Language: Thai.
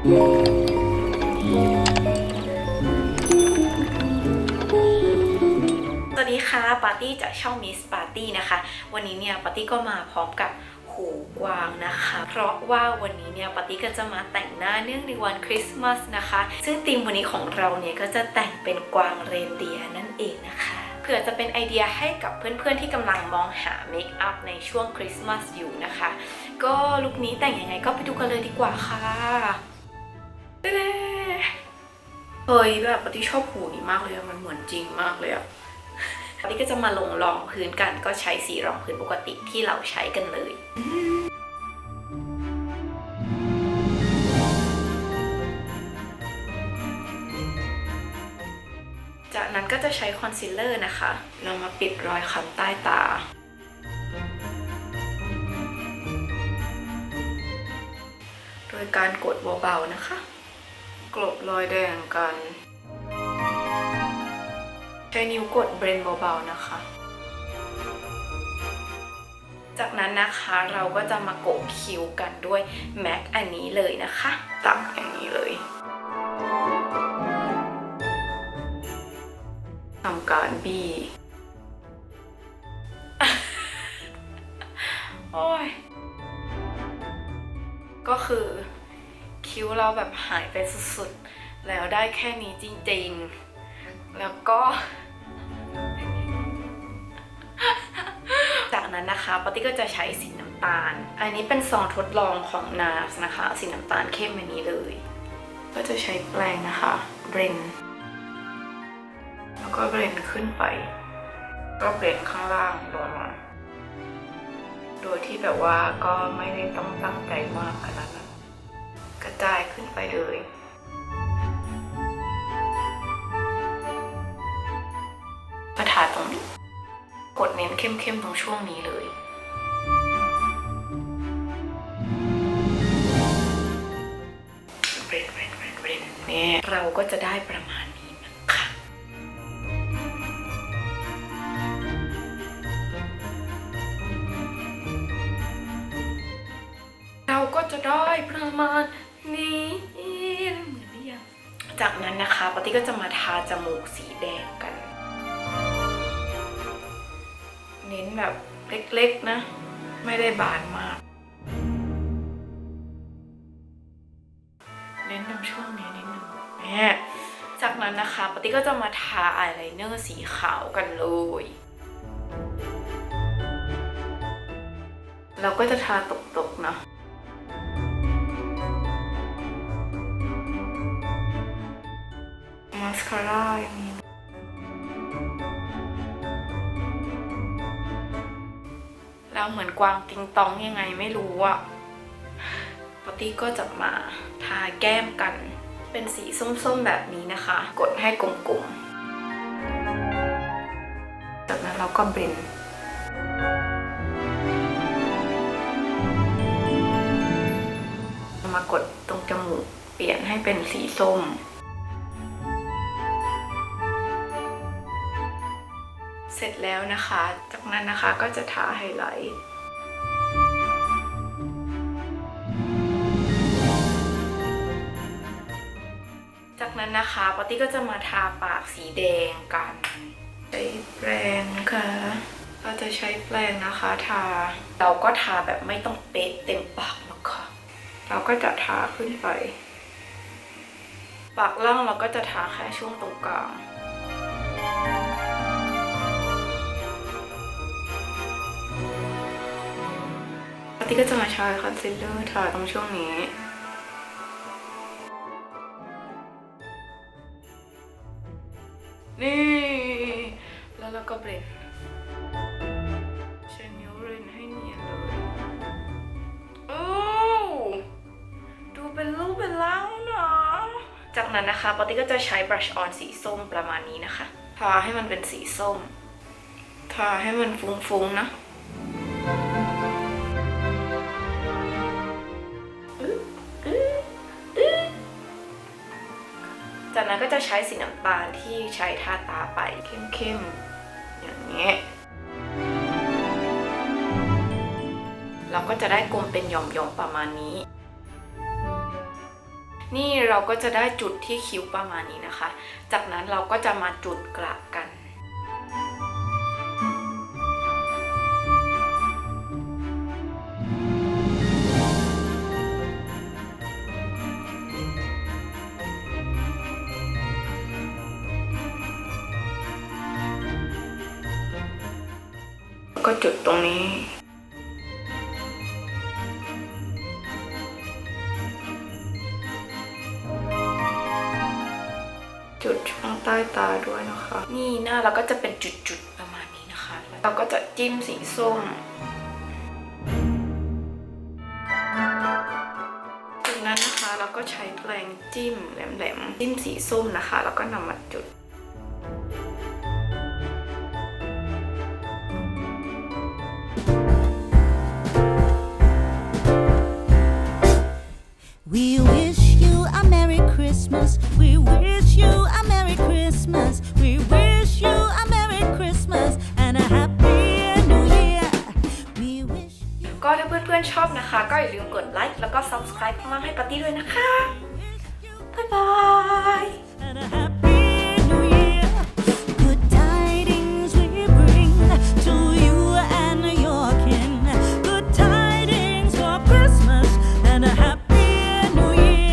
สวัสดีค่ะปาร์ตี้จากช่องมิสปาร์ตี้นะคะ วันนี้เนี่ยปาร์ตี้ก็มาพร้อมกับหูกวางนะคะ เพราะว่าวันนี้เนี่ยปาร์ตี้ก็จะมาแต่งหน้าเนื่องในวันคริสต์มาสนะคะ ซึ่งธีมวันนี้ของเราเนี่ยก็จะแต่งเป็นกวางเรนเดียร์นั่นเองนะคะเผื่อจะเป็นไอเดียให้กับเพื่อนๆที่กำลังมองหาเมคอัพในช่วงคริสต์มาสอยู่นะคะ ก็ลุคนี้แต่งยังไงก็ไปดูกันเลยดีกว่าค่ะ เด้เฮ้ยแบบปาร์ตี้ชอบหูนี้มากเลยมันเหมือนจริงมากเลยอะวันนี้ก็จะมาลงรองพื้นกันก็ใช้สีรองพื้นปกติที่เราใช้กันเลยจากนั้นก็จะใช้คอนซีลเลอร์นะคะ เรามาปิดรอยคันใต้ตา โดยการกดเบาๆนะคะ กลบรอยแดงกัน ใช้นิ้วกดเบรนเบาๆนะคะ จากนั้นนะคะเราก็จะมาโกะคิ้วกันด้วยแม็กอันนี้เลยนะคะ ตักอย่างนี้เลยทำการบีโอ้ย ก็คือ คิ้วเราแบบหายไปสุดๆ แล้วได้แค่นี้จริงๆ แล้วก็ จากนั้นนะคะปาตี้ก็จะใช้สีน้ำตาล อันนี้เป็นซองทดลองของ NARS นะคะ สีน้ำตาลเข้มอันนี้เลย ก็จะใช้แปรงนะคะเบรนแล้วก็เบรนขึ้นไป ก็เบรนข้างล่างลงมาโดยที่แบบว่าก็ไม่ได้ต้องตั้งใจมากขนาดนั้น กระจายขึ้นไปเลยประทาตรงนี้ กดเน้นเข้มๆตรงช่วงนี้เลย เบรนเบรนเบรนเบรนเนี่ยเราก็จะได้ประมาณนี้นะคะเราก็จะได้ประมาณ นี้เหมือนหรือยังจากนั้นนะคะปาตี้ก็จะมาทาจมูกสีแดงกัน เน้นแบบเล็กๆนะ ไม่ได้บานมาก เน้นตรงช่วงนี้นิดนึงแหมจากนั้นนะคะปาตี้ก็จะมาทาอายไลเนอร์สีขาวกันเลยเราก็จะทาตกๆเนาะ คาร่าอย่างนี้ แล้วเหมือนกวางติงตองยังไงไม่รู้อะปาตี้ก็จะมาทาแก้มกัน เป็นสีส้มๆแบบนี้นะคะ กดให้กลมๆ จากนั้นเราก็เบรนมากดตรงจมูกเปลี่ยนให้เป็นสีส้ม เสร็จแล้วนะคะ จากนั้นนะคะก็จะทาไฮไลท์จากนั้นนะคะปาตี้ก็จะมาทาปากสีแดงกันใช้แปรงค่ะเราจะใช้แปรงนะคะทา เราก็ทาแบบไม่ต้องเป๊ะเต็มปากนะคะเราก็จะทาขึ้นไป ปากล่างเราก็จะทาแค่ช่วงตรงกลาง ปกติก็จะมาใช้คอนซีลเลอร์ทาตรงช่วงนี้นี่ แล้วเราก็เบรนใช้นิ้วเรนให้เนียนเลยโอ้ดูเป็นรูปเป็นร่างเนาะจากนั้นนะคะปกติก็จะใช้บรัชออนสีส้มประมาณนี้นะคะ ทาให้มันเป็นสีส้ม ทาให้มันฟุ้งๆนะ จากนั้นก็จะใช้สีน้ำตาลที่ใช้ทาตาไปเข้มๆอย่างนี้ยเราก็จะได้กลมเป็นหย่อมๆประมาณนี้ นี่เราก็จะได้จุดที่คิ้วประมาณนี้นะคะ จากนั้นเราก็จะมาจุดกระกัน ก็จุดตรงนี้จุดช่องใต้ตาด้วยนะคะ นี่หน้าเราก็จะเป็นจุดๆประมาณนี้นะคะ เราก็จะจิ้มสีส้มจากนั้นนะคะเราก็ใช้แปรงจิ้มแหลมๆจิ้มสีส้มนะคะ แล้วก็นำมาจุด We wish you a Merry Christmas. We wish you a Merry Christmas. We wish you a Merry Christmas and a Happy New Year. We wish you. ก็ถ้าเพื่อนๆชอบนะคะ ก็อย่าลืมกดไลค์แล้วก็ subscribe ข้างล่างให้ปาร์ตี้ด้วยนะคะ บ๊ายบาย